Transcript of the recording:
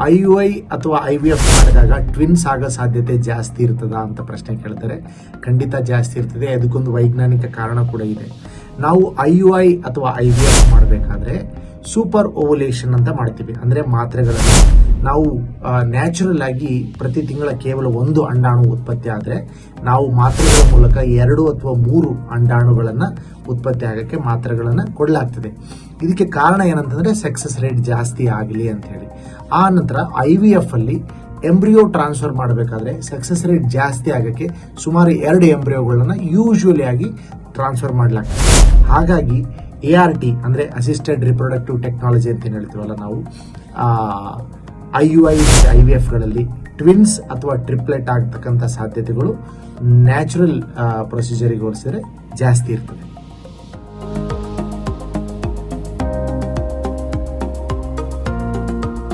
I U I ಅಥವಾ I V F ಮಾಡಿದಾಗ twins ಆಗೋ ಸಾಧ್ಯತೆ ಜಾಸ್ತಿ ಇರ್ತದ ಅಂತ ಪ್ರಶ್ನೆ ಕೇಳ್ತಾರೆ. ಖಂಡಿತ ಜಾಸ್ತಿ ಇರ್ತದೆ. ಅದಕ್ಕೊಂದು ವೈಜ್ಞಾನಿಕ ಕಾರಣ ಕೂಡ ಇದೆ. ನಾವು ಐ ಯು ಅಥವಾ ಐ ವಿ ಎಫ್ ಮಾಡಬೇಕಾದ್ರೆ ಸೂಪರ್ ಓವಲೇಷನ್ ಅಂತ ಮಾಡ್ತೀವಿ. ಅಂದರೆ ಮಾತ್ರೆಗಳನ್ನು. ನಾವು ನ್ಯಾಚುರಲ್ ಆಗಿ ಪ್ರತಿ ತಿಂಗಳ ಕೇವಲ ಒಂದು ಅಂಡಾಣು ಉತ್ಪತ್ತಿ ಆದರೆ ನಾವು ಮಾತ್ರೆಗಳ ಮೂಲಕ ಎರಡು ಅಥವಾ ಮೂರು ಅಂಡಾಣುಗಳನ್ನು ಉತ್ಪತ್ತಿ ಆಗೋಕ್ಕೆ ಮಾತ್ರೆಗಳನ್ನು ಕೊಡಲಾಗ್ತದೆ. ಇದಕ್ಕೆ ಕಾರಣ ಏನಂತಂದರೆ ಸಕ್ಸಸ್ ರೇಟ್ ಜಾಸ್ತಿ ಆಗಲಿ ಅಂತ ಹೇಳಿ. ಆ ನಂತರ ಐ ವಿ ಎಫ್ ಅಲ್ಲಿ ಎಂಬ್ರಿಯೋ ಟ್ರಾನ್ಸ್ಫರ್ ಮಾಡಬೇಕಾದ್ರೆ ಸಕ್ಸಸ್ ರೇಟ್ ಜಾಸ್ತಿ ಆಗೋಕ್ಕೆ ಸುಮಾರು ಎರಡು ಎಂಬ್ರಿಯೋಗಳನ್ನು ಯೂಶುವಲಿ ಆಗಿ ಟ್ರಾನ್ಸ್ಫರ್ ಮಾಡಲಾಗ್ತದೆ. ಹಾಗಾಗಿ ಎ ಆರ್ ಟಿ ಅಂದರೆ ಅಸಿಸ್ಟೆಡ್ ರಿಪ್ರೊಡಕ್ಟಿವ್ ಟೆಕ್ನಾಲಜಿ ಅಂತ ಏನು ಹೇಳ್ತೀವಲ್ಲ ನಾವು I U I I V ಎಫ್ಗಳಲ್ಲಿ twins ಅಥವಾ ಟ್ರಿಪ್ಲೆಟ್ ಆಗ್ತಕ್ಕಂಥ ಸಾಧ್ಯತೆಗಳು ನ್ಯಾಚುರಲ್ ಪ್ರೊಸೀಜರಿಗೆ ಹೋಲಿಸಿದ್ರೆ ಜಾಸ್ತಿ ಇರ್ತದೆ.